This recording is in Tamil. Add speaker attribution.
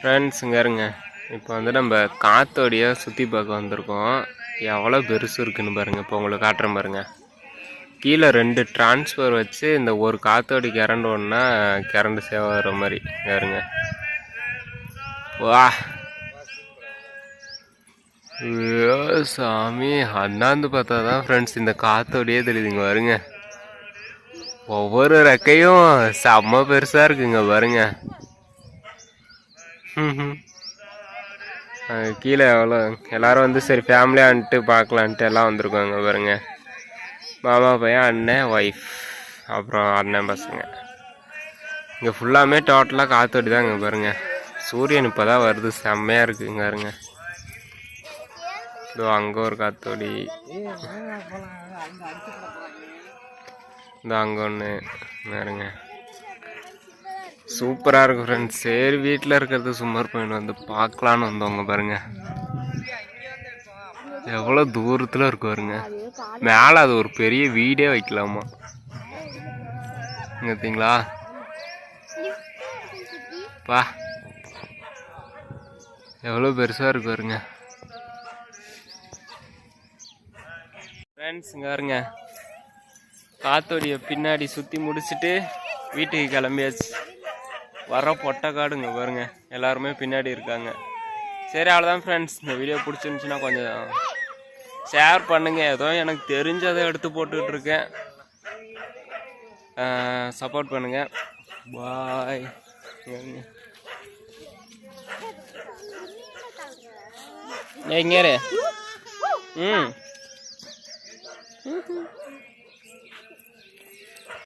Speaker 1: ஃப்ரெண்ட்ஸ் இங்கே இருங்க. இப்போ வந்து நம்ம காத்தோடைய சுற்றி பார்க்க வந்திருக்கோம். எவ்வளோ பெருசு இருக்குன்னு பாருங்கள் இப்போ உங்களுக்கு காட்டுறேன் பாருங்கள் கீழே ரெண்டு டிரான்ஸ்ஃபர் வச்சு இந்த ஒரு காத்தோடி கரண்ட் ஒன்றா கரண்ட் சேவ் ஆகிற மாதிரி. இங்க இருங்க. வா. சாமி. அண்ணாந்து பார்த்தா தான் ஃப்ரெண்ட்ஸ் இந்த காத்தோடையே தெரியுதுங்க வருங்க. ஒவ்வொரு ரெக்கையும் செம்ம பெருசாக இருக்குங்க பாருங்க. கீழே எவ்வளோ? எல்லாரும் வந்து சரி ஃபேமிலியான்ட்டு பார்க்கலான்ட்டு எல்லாம் வந்திருக்காங்க பாருங்க. மாமா பையன் அண்ணன் ஒய்ஃப் அப்புறம் அண்ணன் பசங்க. இங்கே ஃபுல்லாமே டோட்டலாக காத்தோடி தாங்க பாருங்க. சூரியன் இப்போ தான் வருது செம்மையாக இருக்குங்க பாருங்க. இதோ அங்கே ஒரு காத்தோடி. இந்த அங்கே ஒன்று வேறுங்க சூப்பராக இருக்கும் ஃப்ரெண்ட்ஸ் சரி வீட்டில் இருக்கிறது சும்மர் பாயிண்ட் வந்து பார்க்கலான்னு வந்தவங்க பாருங்க. எவ்வளோ தூரத்தில் இருக்கு பாருங்க. மேலே அது ஒரு பெரிய வீடே வைக்கலாமா? பார்த்தீங்களா பா. எவ்வளோ பெருசாக இருக்கு பாருங்க. ஃப்ரெண்ட்ஸ் பாருங்க. காத்தோடைய பின்னாடி சுற்றி முடிச்சுட்டு வீட்டுக்கு கிளம்பியாச்சு. வர பொட்டை காடுங்க பாருங்க. எல்லாருமே பின்னாடி இருக்காங்க. சரி அவ்வளோதான் ஃப்ரெண்ட்ஸ் இந்த வீடியோ பிடிச்சிருந்துச்சுன்னா கொஞ்சம் ஷேர் பண்ணுங்கள் ஏதோ எனக்கு தெரிஞ்சதை எடுத்து போட்டுக்கிட்டு இருக்கேன். சப்போர்ட் பண்ணுங்கள் பாய் எங்கே ம்.